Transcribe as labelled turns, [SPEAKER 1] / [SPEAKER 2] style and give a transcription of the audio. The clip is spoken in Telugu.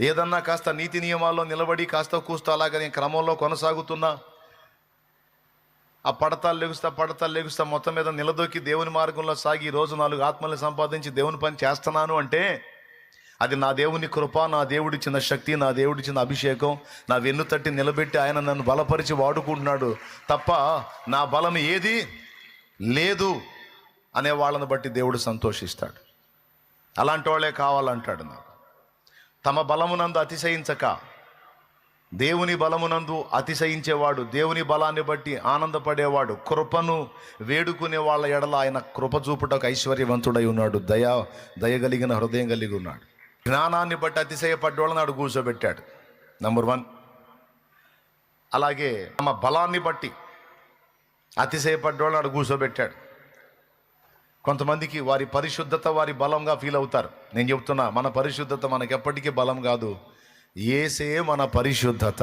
[SPEAKER 1] ఏదన్నా కాస్త నీతి నియమాల్లో నిలబడి కాస్త కూస్త అలాగనే క్రమంలో కొనసాగుతున్నా ఆ పడతాలు లెగుస్తా పడతాలు లెగుస్తా మొత్తం మీద నిలదొక్కి దేవుని మార్గంలో సాగి రోజు నాలుగు ఆత్మల్ని సంపాదించి దేవుని పని చేస్తున్నాను అంటే అది నా దేవుని కృప నా దేవుడిచ్చిన శక్తి నా దేవుడిచ్చిన అభిషేకం నా వెన్ను తట్టి నిలబెట్టి ఆయన నన్ను బలపరిచి వాడుకుంటున్నాడు తప్ప నా బలం ఏది లేదు అనే వాళ్ళని బట్టి దేవుడు సంతోషిస్తాడు. అలాంటి వాళ్ళే కావాలంటాడు నాకు. తమ బలమునందు అతిశయించక. దేవుని బలమునందు అతిశయించేవాడు దేవుని బలాన్ని బట్టి ఆనందపడేవాడు కృపను వేడుకునే వాళ్ళ ఎడల ఆయన కృప చూపుటకు ఐశ్వర్యవంతుడై ఉన్నాడు. దయ దయగలిగిన హృదయం కలిగి ఉన్నాడు. జ్ఞానాన్ని బట్టి అతిశయపడ్డోళ్ళని నాడు కూర్చోబెట్టాడు. నంబర్ వన్ అలాగే తమ బలాన్ని బట్టి అతిశయపడ్డోళ్ళని నాడు కూర్చోబెట్టాడు. కొంతమందికి వారి పరిశుద్ధత వారి బలంగా ఫీల్ అవుతారు. నేను చెప్తున్నా మన పరిశుద్ధత మనకెప్పటికీ బలం కాదు. ఏసే మన పరిశుద్ధత.